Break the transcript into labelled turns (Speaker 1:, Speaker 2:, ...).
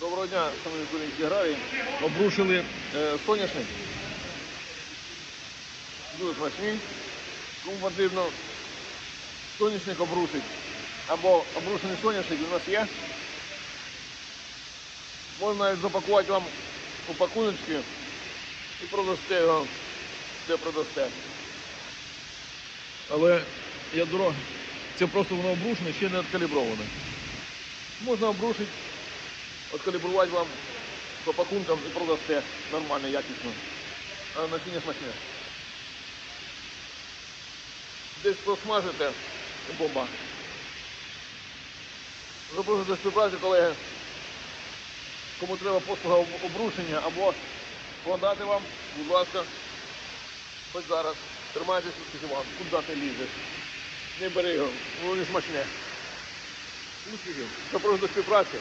Speaker 1: Доброго дня, шановні українські аграрії. Обрушили е, соняшник. Дуже смачні. Кому потрібно соняшник обрушить. Або обрушений соняшник у нас є. Можна навіть запакувати вам у і продасте його, де продасте. Але я дорога це просто воно обрушене, ще не відкаліброване. Можна обрушити, відкалібрувати вам по пакункам і продасте нормально, якісно. А насіння смачне. Десь просмажите і бомба. Запрошую до співпраці, колеги. Кому треба послуга обрушення або продати вам, будь ласка, хоч зараз. Тримайтеся вам, куди ти лізеш. Не бери його, воно не смачне. Успіхів. Запрошую до співпраці.